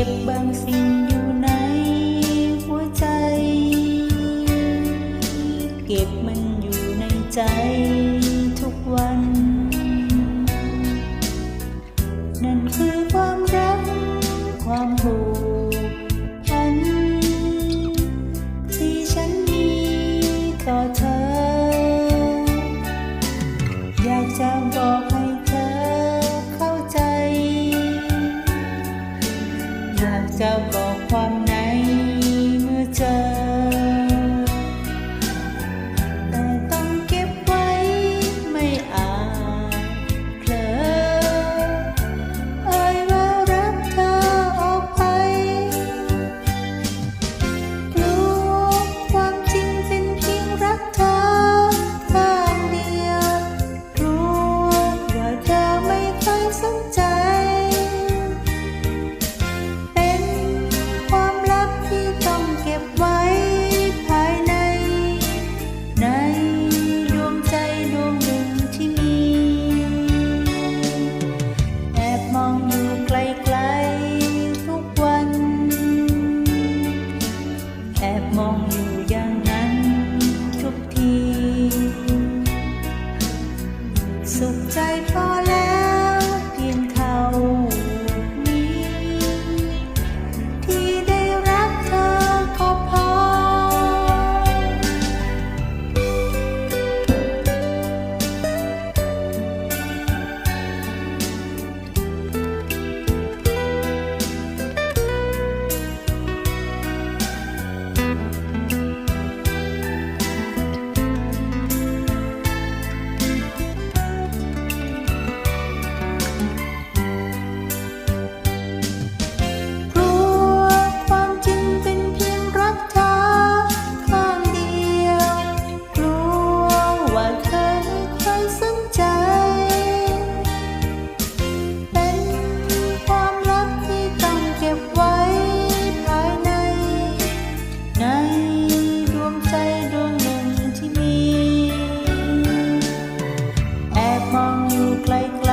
็บบางสิ่งอยู่ในหัวใจ เก็บมันอยู่ในใจทุกวัน play, play.